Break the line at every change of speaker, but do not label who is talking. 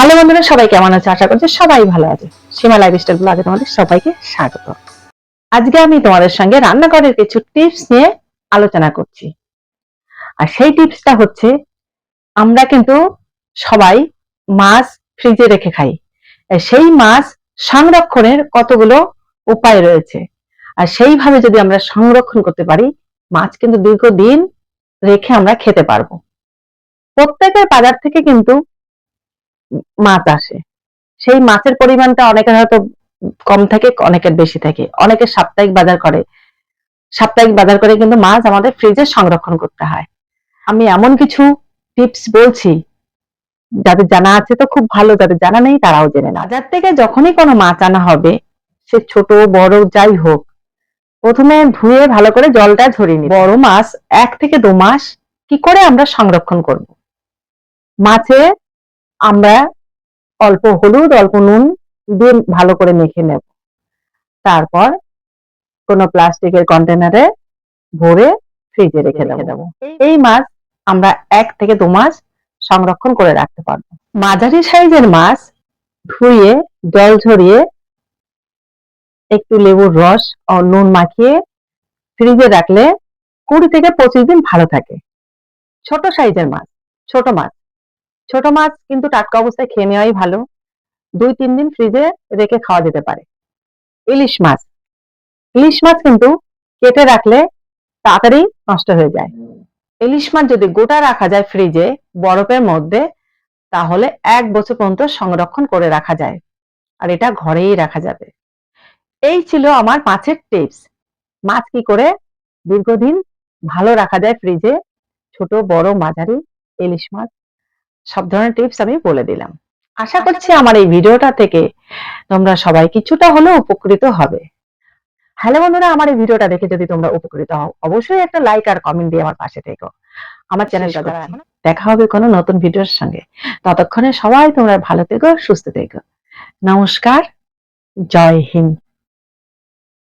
Hello বন্ধুরা, সবাই কেমন আছে? আশা করছি সবাই ভালো আছে। সীমা লাইফ স্টাইল ব্লগে তোমাদের সবাইকে স্বাগত। আজকে আমি তোমাদের সঙ্গে রান্নাঘরের কিছু টিপস নিয়ে আলোচনা করছি। আর সেই টিপসটা হচ্ছে, আমরা কিন্তু সবাই মাছ ফ্রিজে রেখে খাই। সেই মাছ সংরক্ষণের কতগুলো উপায় রয়েছে। আর সেইভাবে যদি আমরা সংরক্ষণ করতে পারি, মাছ কিন্তু দীর্ঘদিন রেখে আমরা খেতে পারব। প্রত্যেকের বাজার থেকে কিন্তু মাছ আসে। সেই মাছের পরিমাণটা অনেকের হয়তো কম থাকে, অনেকের বেশি থাকে। অনেকে সাপ্তাহিক বাজার করে। সাপ্তাহিক বাজার করে কিন্তু মাছ আমাদের ফ্রিজে সংরক্ষণ করতে হয়। আমি এমন কিছু টিপস বলছি, যাদের জানা আছে তো খুব ভালো, যাদের জানা নেই তারাও জেনে না বাজার থেকে যখনই কোনো মাছ আনা হবে, সে ছোট, বড়, যাই হোক, প্রথমে ধুয়ে ভালো করে জলটা ঝরিয়ে নি বড় মাছ এক থেকে দু মাস কি করে আমরা সংরক্ষণ করব? মাছে আমরা অল্প হলুদ অল্প নুন দিয়ে ভালো করে মেখে নেব। তারপর কোনো প্লাস্টিকের কন্টেনারে ভরে ফ্রিজে রেখে দেবো। এই মাছ আমরা এক থেকে দু মাস সংরক্ষণ করে রাখতে পারব। মাঝারি সাইজের মাছ ধুয়ে জল ঝরিয়ে একটু লেবুর রস ও নুন মাখিয়ে ফ্রিজে রাখলে কুড়ি থেকে পঁচিশ দিন ভালো থাকে। ছোট সাইজের মাছ ছোট মাছ। ছোট মাছ কিন্তু টাটকা অবস্থায় খেয়ে নেওয়াই ভালো। দুই, তিন দিন ফ্রিজে রেখে খাওয়া যেতে পারে। ইলিশ মাছ। ইলিশ মাছ কিন্তু কেটে রাখলে তাড়াতাড়ি নষ্ট হয়ে যায়। ইলিশ মাছ যদি গোটা রাখা যায় ফ্রিজে বরফের মধ্যে, তাহলে এক বছর পর্যন্ত সংরক্ষণ করে রাখা যায়। আর এটা ঘরেই রাখা যাবে। এই ছিল আমার মাছের টিপস মাছ কি করে দীর্ঘদিন ভালো রাখা যায় ফ্রিজে ছোট, বড়, মাঝারি ইলিশ মাছ। সব ধরনের টিপস আমি বলে দিলাম। আশা করছি আমার এই ভিডিওটা থেকে তোমরা সবাই কিছুটা হলেও উপকৃত হবে। হ্যালো বন্ধুরা আমার এই ভিডিওটা দেখে যদি তোমরা উপকৃত হও অবশ্যই একটা লাইক আর কমেন্ট দিয়ে আমার পাশে থেকো। আমার চ্যানেলটা যারা দেখা হবে কোনো নতুন ভিডিওর সঙ্গে। ততক্ষণে সবাই তোমরা ভালো থেকো সুস্থ থেকো। নমস্কার জয় হিন্দ।